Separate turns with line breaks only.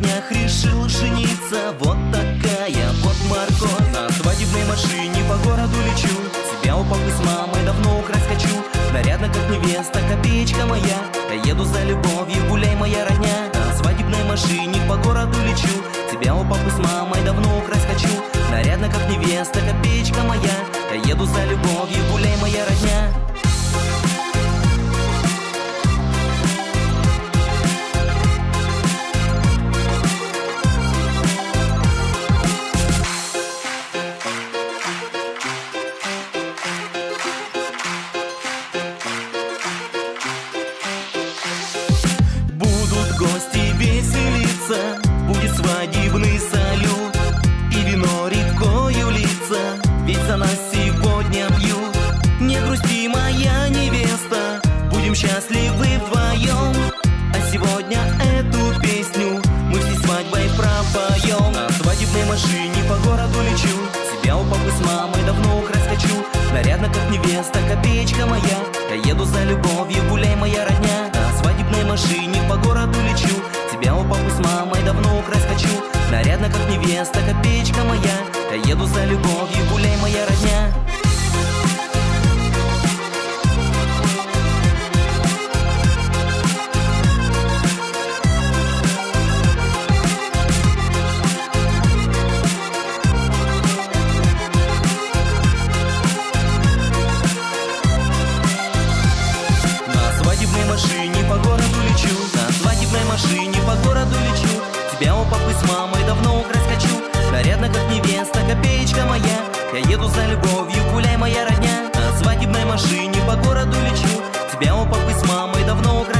днях решил жениться. Вот такая вот морковь. На свадебной машине по городу лечу. Тебя у папы с мамой давно украсть хочу. Нарядно как невеста, копеечка моя. Я еду за любовью, гуляй моя родня. На свадебной машине по городу лечу. Тебя у папы с мамой давно украсть хочу. Нарядно как невеста, копеечка моя. Я еду за любовью, свадебный салют. И вино рекою литься, ведь за нас сегодня пьют. Не грусти, моя невеста, будем счастливы вдвоем. А сегодня эту песню мы всей свадьбой пропоем. На свадебной машине по городу лечу Тебя у папы с мамой давно украсть хочу Нарядно, как невеста, копеечка моя место, копеечка моя. Я еду за любовью, гуляй, моя родня. Машине по городу лечу. На свадебной машине по городу лечу. Тебя у папы с мамой любовью гуляй, моя родня. На свадебной машине по городу лечу. Тебя у папы с мамой давно украли.